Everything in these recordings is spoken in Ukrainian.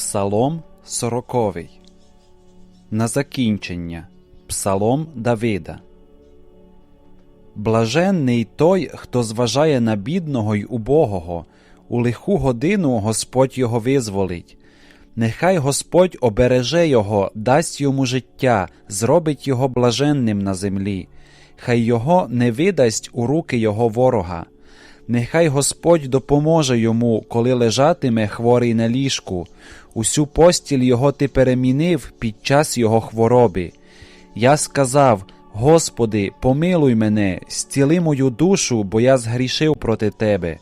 Псалом сороковий. На закінчення. Псалом Давида. Блаженний той, хто зважає на бідного й убогого, у лиху годину Господь його визволить. Нехай Господь обереже його, дасть йому життя, зробить його блаженним на землі, хай його не видасть у руки його ворога. Нехай Господь допоможе йому, коли лежатиме хворий на ліжку. Усю постіль його ти перемінив під час його хвороби. Я сказав: Господи, помилуй мене, зціли мою душу, бо я згрішив проти тебе.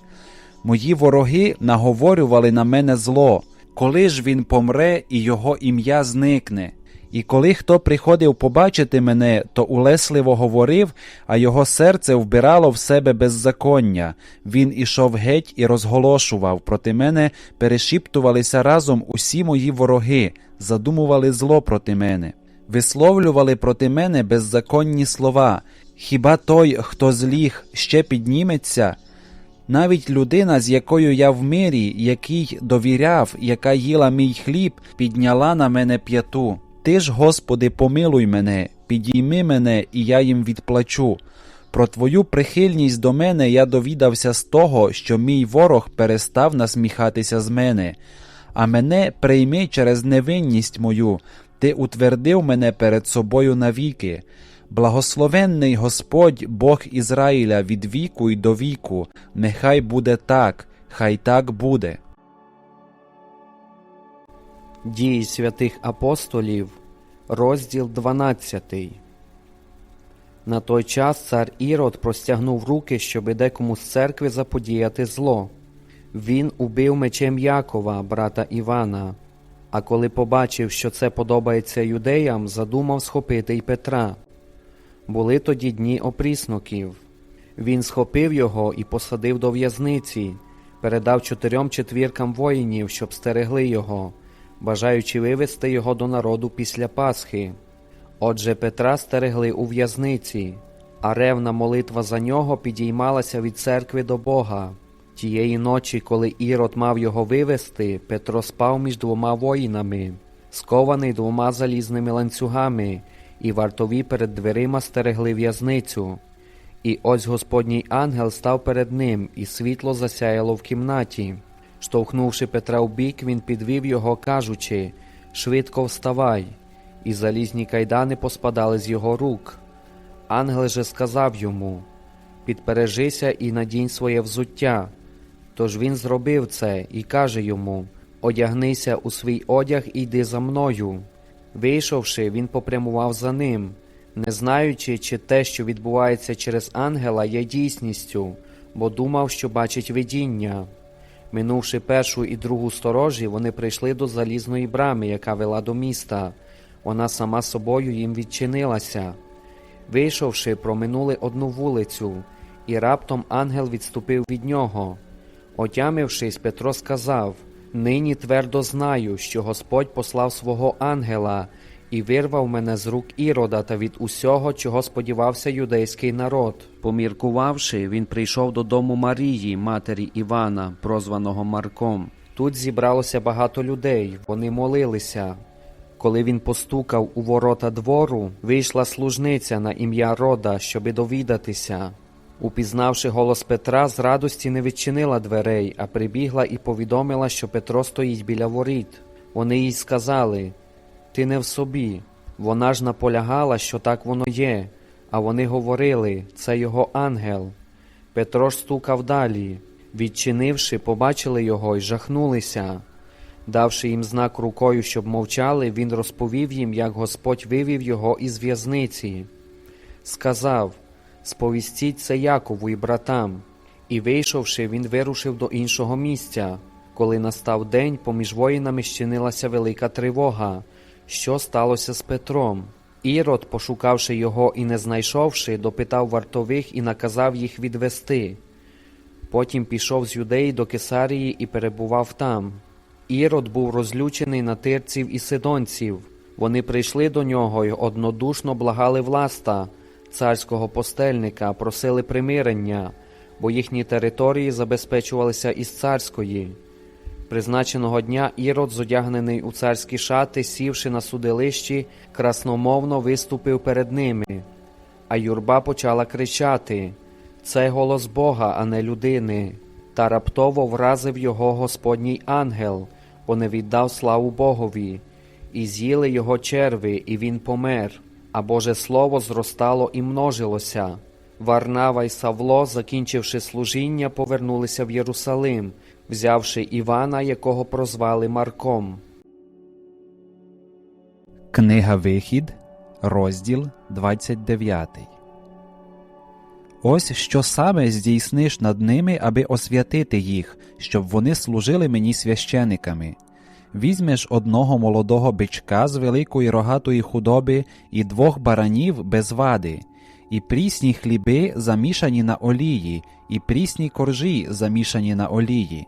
Мої вороги наговорювали на мене зло, коли ж він помре і його ім'я зникне. І коли хто приходив побачити мене, то улесливо говорив, а його серце вбирало в себе беззаконня. Він ішов геть і розголошував. Проти мене перешіптувалися разом усі мої вороги, задумували зло проти мене, висловлювали проти мене беззаконні слова. Хіба той, хто зліг, ще підніметься? Навіть людина, з якою я в мирі, який довіряв, яка їла мій хліб, підняла на мене п'яту. Ти ж, Господи, помилуй мене, підійми мене, і я їм відплачу. Про Твою прихильність до мене я довідався з того, що мій ворог перестав насміхатися з мене, а мене прийми через невинність мою, ти утвердив мене перед собою навіки. Благословенний Господь, Бог Ізраїля від віку й до віку, нехай буде так, хай так буде. Дії святих апостолів, розділ 12. На той час цар Ірод простягнув руки, щоби декому з церкви заподіяти зло. Він убив мечем Якова, брата Івана, а коли побачив, що це подобається юдеям, задумав схопити й Петра. Були тоді дні опрісноків. Він схопив його і посадив до в'язниці, передав чотирьом четвіркам воїнів, щоб стерегли його бажаючи вивести його до народу після Пасхи. Отже, Петра стерегли у в'язниці, а ревна молитва за нього підіймалася від церкви до Бога. Тієї ночі, коли Ірод мав його вивести, Петро спав між двома воїнами, скований двома залізними ланцюгами, і вартові перед дверима стерегли в'язницю. І ось Господній ангел став перед ним, і світло засяяло в кімнаті. Штовхнувши Петра в бік, він підвів його, кажучи Швидко вставай, і залізні кайдани поспадали з його рук. Ангел же сказав йому Підпережися і надінь своє взуття. Тож він зробив це і каже йому Одягнися у свій одяг і йди за мною. Вийшовши, він попрямував за ним, не знаючи, чи те, що відбувається через ангела, є дійсністю, бо думав, що бачить видіння. Минувши першу і другу сторожі, вони прийшли до залізної брами, яка вела до міста. Вона сама собою їм відчинилася. Вийшовши, проминули одну вулицю, і раптом ангел відступив від нього. Отямившись, Петро сказав Нині твердо знаю, що Господь послав свого ангела і вирвав мене з рук ірода та від усього, чого сподівався юдейський народ. Поміркувавши, він прийшов додому Марії, матері Івана, прозваного Марком. Тут зібралося багато людей, вони молилися. Коли він постукав у ворота двору, вийшла служниця на ім'я Рода, щоби довідатися. Упізнавши голос Петра, з радості не відчинила дверей, а прибігла і повідомила, що Петро стоїть біля воріт. Вони їй сказали Ти не в собі. Вона ж наполягала, що так воно є. А вони говорили це його ангел. Петро ж стукав далі. Відчинивши, побачили його й жахнулися. Давши їм знак рукою, щоб мовчали, він розповів їм, як Господь вивів його із в'язниці. Сказав Сповістіть це Якову і братам. І, вийшовши, він вирушив до іншого місця. Коли настав день, поміж воїнами щинилася велика тривога. Що сталося з Петром? Ірод, пошукавши його і не знайшовши, допитав вартових і наказав їх відвести. Потім пішов з юдеї до Кесарії і перебував там. Ірод був розлючений на тирців і сидонців. Вони прийшли до нього й однодушно благали власта, царського постельника, просили примирення, бо їхні території забезпечувалися із царської. Призначеного дня Ірод, зодягнений у царські шати, сівши на судилищі, красномовно виступив перед ними. А юрба почала кричати Це голос Бога, а не людини. Та раптово вразив його Господній ангел, бо не віддав славу Богові, і з'їли його черви, і він помер. А Боже Слово зростало і множилося. Варнава й Савло, закінчивши служіння, повернулися в Єрусалим, взявши Івана, якого прозвали Марком. Книга Вихід, розділ 29. Ось що саме здійсниш над ними, аби освятити їх, щоб вони служили мені священиками. Візьмеш одного молодого бичка з великої рогатої худоби і двох баранів без вади, і прісні хліби замішані на олії, і прісні коржі замішані на олії.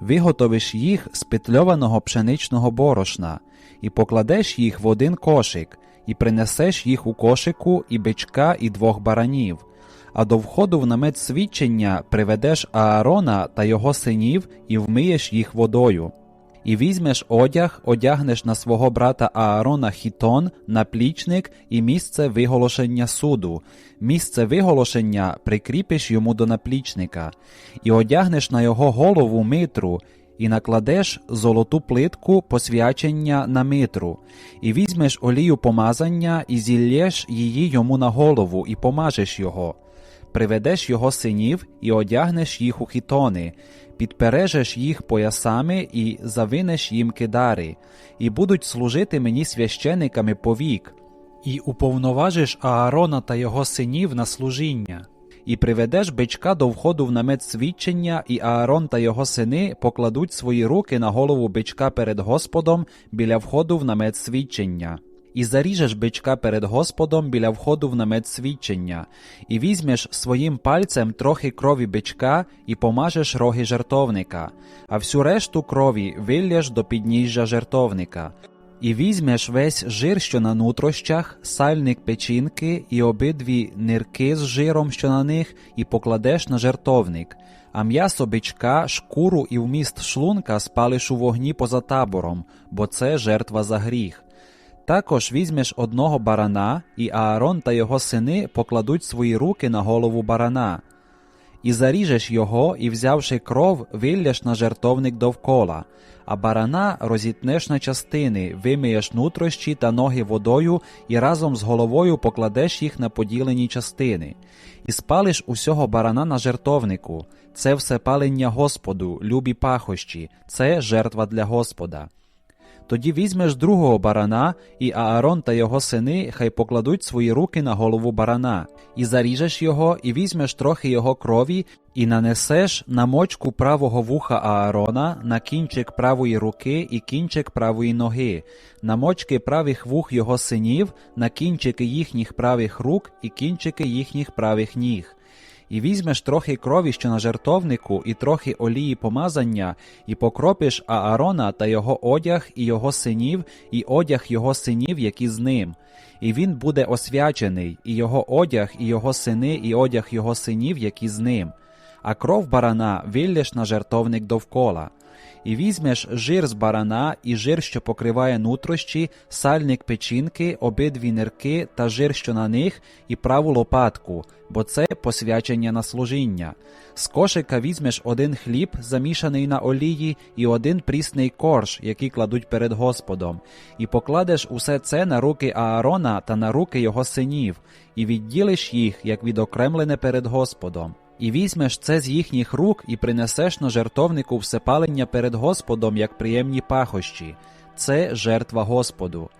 Виготовиш їх з петльованого пшеничного борошна, і покладеш їх в один кошик, і принесеш їх у кошику і бичка, і двох баранів. А до входу в намет свідчення приведеш Аарона та його синів і вмиєш їх водою. І візьмеш одяг, одягнеш на свого брата Аарона хітон, наплічник і місце виголошення суду. Місце виголошення прикріпиш йому до наплічника, і одягнеш на його голову митру, і накладеш золоту плитку посвячення на митру, і візьмеш олію помазання, і зіллєш її йому на голову, і помажеш його. Приведеш його синів і одягнеш їх у хітони, підпережеш їх поясами і завинеш їм кидари, і будуть служити мені священиками повік, і уповноважиш Аарона та його синів на служіння. І приведеш бичка до входу в намет свідчення, і Аарон та його сини покладуть свої руки на голову бичка перед Господом біля входу в намет свідчення. І заріжеш бичка перед Господом біля входу в намет свідчення, і візьмеш своїм пальцем трохи крові бичка і помажеш роги жертовника, а всю решту крові вилєш до підніжжя жертовника. І візьмеш весь жир, що на нутрощах, сальник печінки і обидві нирки з жиром, що на них, і покладеш на жертовник, а м'ясо бичка, шкуру і вміст шлунка спалиш у вогні поза табором, бо це жертва за гріх. Також візьмеш одного барана, і Аарон та його сини покладуть свої руки на голову барана. І заріжеш його, і, взявши кров, вилляш на жертовник довкола, а барана розітнеш на частини, вимиєш нутрощі та ноги водою, і разом з головою покладеш їх на поділені частини, і спалиш усього барана на жертовнику. Це все палення Господу, любі пахощі, це жертва для Господа. Тоді візьмеш другого барана, і Аарон та його сини хай покладуть свої руки на голову барана, і заріжеш його, і візьмеш трохи його крові, і нанесеш на мочку правого вуха Аарона, на кінчик правої руки і кінчик правої ноги, на мочки правих вух його синів, на кінчики їхніх правих рук і кінчики їхніх правих ніг. І візьмеш трохи крові, що на жертовнику, і трохи олії помазання, і покропиш Аарона та його одяг, і його синів, і одяг його синів, які з ним. І він буде освячений, і його одяг, і його сини, і одяг його синів, які з ним. А кров барана виллєш на жертовник довкола. І візьмеш жир з барана, і жир, що покриває нутрощі, сальник печінки, обидві нирки та жир, що на них, і праву лопатку, бо це посвячення на служіння. З кошика візьмеш один хліб, замішаний на олії, і один прісний корж, який кладуть перед Господом, і покладеш усе це на руки Аарона та на руки його синів, і відділиш їх, як відокремлене перед Господом. І візьмеш це з їхніх рук і принесеш на жертовнику всепалення перед Господом, як приємні пахощі, це жертва Господу.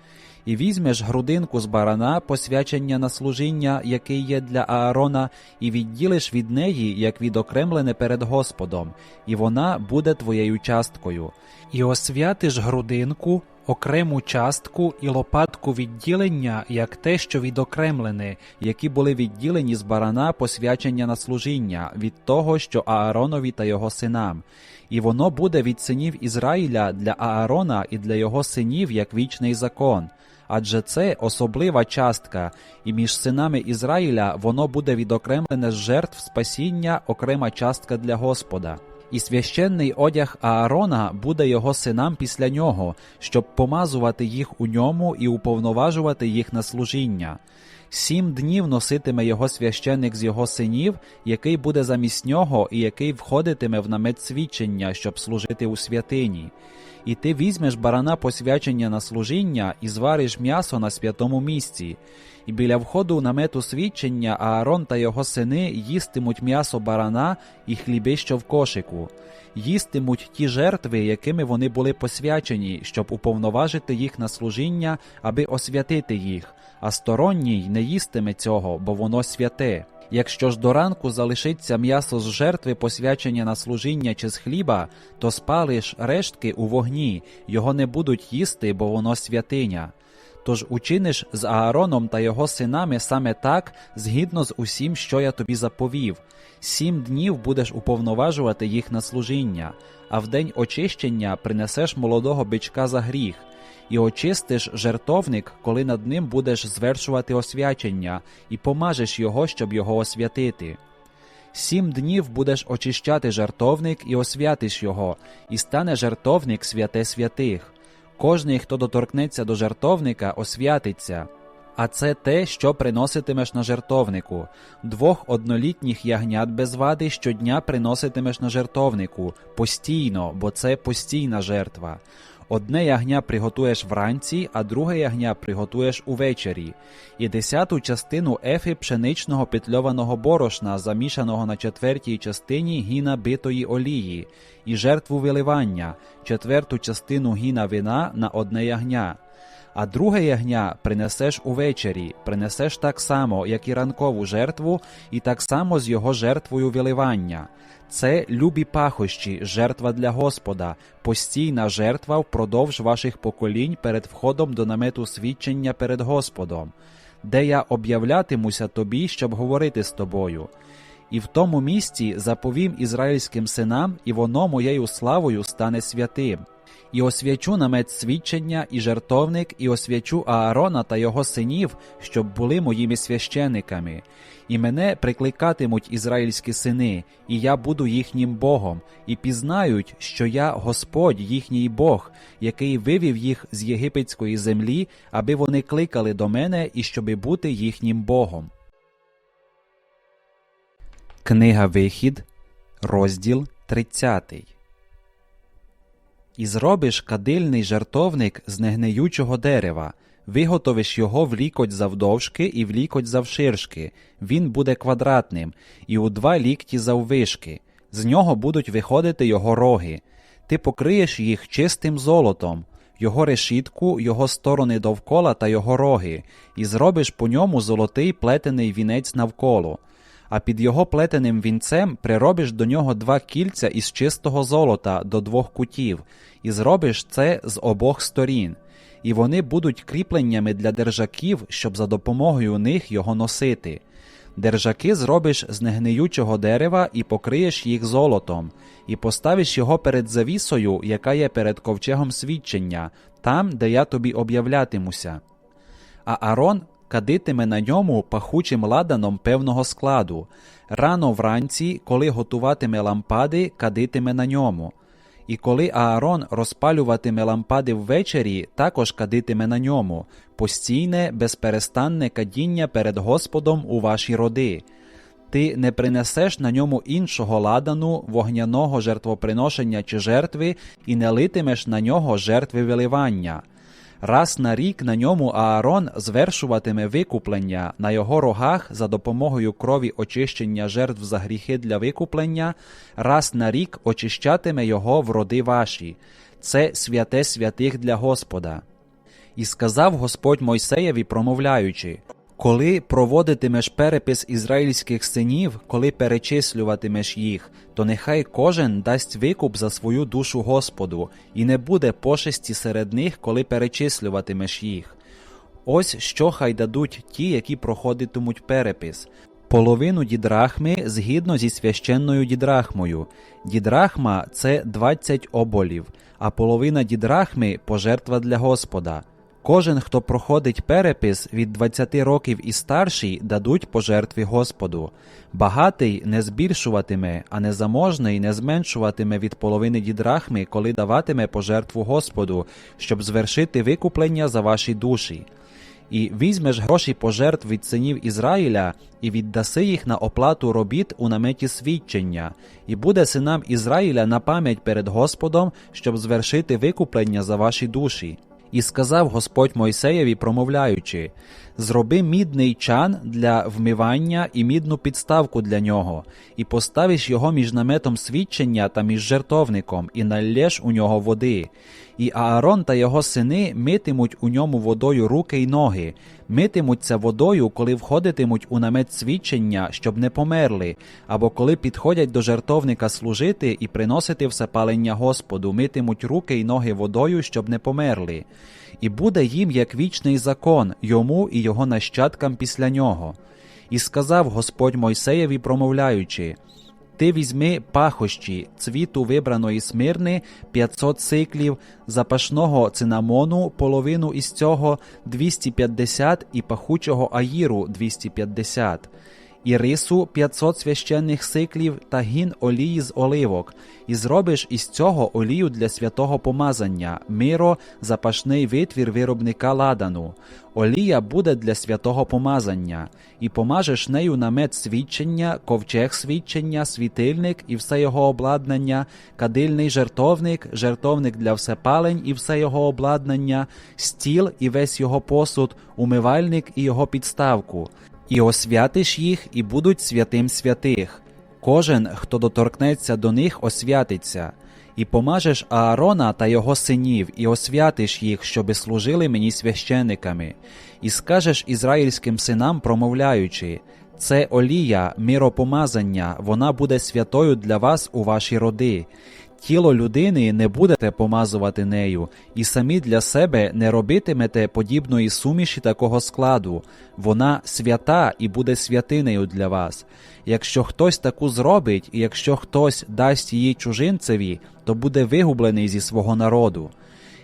І візьмеш грудинку з барана, посвячення на служіння, який є для Аарона, і відділиш від неї, як відокремлене перед Господом, і вона буде твоєю часткою. І освятиш грудинку, окрему частку і лопатку відділення, як те, що відокремлене, які були відділені з барана посвячення на служіння, від того, що Ааронові та його синам. І воно буде від синів Ізраїля для Аарона і для його синів як вічний закон. Адже це особлива частка, і між синами Ізраїля воно буде відокремлене з жертв спасіння, окрема частка для Господа. І священний одяг Аарона буде його синам після нього, щоб помазувати їх у ньому і уповноважувати їх на служіння. Сім днів носитиме його священник з його синів, який буде замість нього і який входитиме в намет свідчення, щоб служити у святині. І ти візьмеш барана посвячення на служіння і звариш м'ясо на святому місці. І біля входу намету свідчення Аарон та його сини їстимуть м'ясо барана і хліби, що в кошику, їстимуть ті жертви, якими вони були посвячені, щоб уповноважити їх на служіння, аби освятити їх, а сторонній не їстиме цього, бо воно святе. Якщо ж до ранку залишиться м'ясо з жертви посвячення на служіння чи з хліба, то спалиш рештки у вогні, його не будуть їсти, бо воно святиня. Тож учиниш з Аароном та його синами саме так, згідно з усім, що я тобі заповів. Сім днів будеш уповноважувати їх на служіння, а в день очищення принесеш молодого бичка за гріх, і очистиш жертовник, коли над ним будеш звершувати освячення, і помажеш його, щоб його освятити. Сім днів будеш очищати жертовник і освятиш його, і стане жертовник святе святих. Кожний, хто доторкнеться до жертовника, освятиться. А це те, що приноситимеш на жертовнику. Двох однолітніх ягнят без вади щодня приноситимеш на жертовнику, постійно, бо це постійна жертва. Одне ягня приготуєш вранці, а друге ягня приготуєш увечері, і десяту частину ефи пшеничного петльованого борошна, замішаного на четвертій частині гіна битої олії, і жертву виливання, четверту частину гіна вина на одне ягня. А друге ягня принесеш увечері, принесеш так само, як і ранкову жертву, і так само з його жертвою виливання. Це любі пахощі, жертва для Господа, постійна жертва впродовж ваших поколінь перед входом до намету свідчення перед Господом, де я об'являтимуся тобі, щоб говорити з тобою. І в тому місці заповім ізраїльським синам, і воно моєю славою стане святим. І освячу намет свідчення і жертовник, і освячу Аарона та його синів, щоб були моїми священиками. І мене прикликатимуть ізраїльські сини, і я буду їхнім Богом, і пізнають, що я Господь їхній Бог, який вивів їх з єгипетської землі, аби вони кликали до мене і щоби бути їхнім Богом. Книга Вихід, розділ 30 І зробиш кадильний жертовник з негниючого дерева, виготовиш його в лікоть завдовжки і в лікоть завширшки, він буде квадратним, і у два лікті заввишки, з нього будуть виходити його роги. Ти покриєш їх чистим золотом, його решітку, його сторони довкола та його роги, і зробиш по ньому золотий плетений вінець навколо а під його плетеним вінцем приробиш до нього два кільця із чистого золота до двох кутів, і зробиш це з обох сторін, і вони будуть кріпленнями для держаків, щоб за допомогою них його носити. Держаки зробиш з негниючого дерева і покриєш їх золотом, і поставиш його перед завісою, яка є перед ковчегом свідчення, там, де я тобі об'являтимуся. А Арон кадитиме на ньому пахучим ладаном певного складу. Рано вранці, коли готуватиме лампади, кадитиме на ньому. І коли Аарон розпалюватиме лампади ввечері, також кадитиме на ньому, постійне, безперестанне кадіння перед Господом у ваші роди. Ти не принесеш на ньому іншого ладану, вогняного жертвоприношення чи жертви, і не литимеш на нього жертви виливання. Раз на рік на ньому Аарон звершуватиме викуплення на його рогах за допомогою крові очищення жертв за гріхи для викуплення, раз на рік очищатиме його в роди ваші. Це святе святих для Господа. І сказав Господь Мойсеєві, промовляючи коли проводитимеш перепис ізраїльських синів, коли перечислюватимеш їх, то нехай кожен дасть викуп за свою душу Господу, і не буде пошесті серед них, коли перечислюватимеш їх. Ось що хай дадуть ті, які проходитимуть перепис. Половину дідрахми згідно зі священною дідрахмою. Дідрахма це 20 оболів, а половина дідрахми пожертва для Господа. Кожен, хто проходить перепис від 20 років і старший, дадуть пожертві Господу. Багатий не збільшуватиме, а незаможний не зменшуватиме від половини дідрахми, коли даватиме пожертву Господу, щоб звершити викуплення за ваші душі. І візьмеш гроші пожертв від синів Ізраїля і віддаси їх на оплату робіт у наметі свідчення, і буде синам Ізраїля на пам'ять перед Господом, щоб звершити викуплення за ваші душі. І сказав Господь Мойсеєві, промовляючи: Зроби мідний чан для вмивання і мідну підставку для нього, і поставиш його між наметом свідчення та між жертовником, і наллєш у нього води. І Аарон та його сини митимуть у ньому водою руки й ноги, митимуться водою, коли входитимуть у намет свідчення, щоб не померли, або коли підходять до жертовника служити і приносити всепалення Господу, митимуть руки й ноги водою, щоб не померли. І буде їм як вічний закон, йому і його нащадкам після нього. І сказав Господь Мойсеєві, промовляючи: ти візьми пахощі цвіту вибраної смирни 500 сиклів, запашного цинамону, половину із цього 250 і пахучого аїру 250, і рису 500 священних сиклів та гін олії з оливок, і зробиш із цього олію для святого помазання, миро, запашний витвір виробника ладану. Олія буде для святого помазання, і помажеш нею намет свідчення, ковчег свідчення, світильник і все його обладнання, кадильний жертовник, жертовник для всепалень і все його обладнання, стіл і весь його посуд, умивальник і його підставку. І освятиш їх, і будуть святим святих. Кожен, хто доторкнеться до них, освятиться. І помажеш Аарона та його синів, і освятиш їх, щоби служили мені священиками, і скажеш ізраїльським синам, промовляючи: це олія, миропомазання, вона буде святою для вас у ваші роди. Тіло людини не будете помазувати нею, і самі для себе не робитимете подібної суміші такого складу. Вона свята і буде святинею для вас. Якщо хтось таку зробить, і якщо хтось дасть її чужинцеві, то буде вигублений зі свого народу.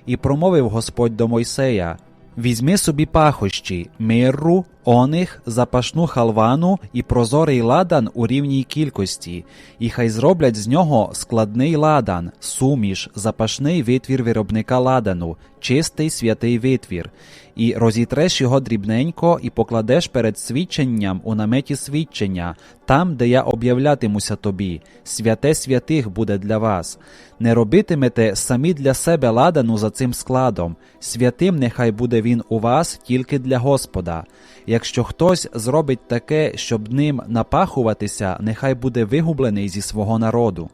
І промовив Господь до Мойсея: Візьми собі пахощі, мирру, оних, запашну халвану і прозорий ладан у рівній кількості, і хай зроблять з нього складний ладан, суміш, запашний витвір виробника ладану, чистий святий витвір, і розітреш його дрібненько і покладеш перед свідченням у наметі свідчення, там, де я об'являтимуся тобі, святе святих буде для вас. Не робитимете самі для себе ладану за цим складом, святим нехай буде він у вас тільки для Господа. Якщо хтось зробить таке, щоб ним напахуватися, нехай буде вигублений зі свого народу.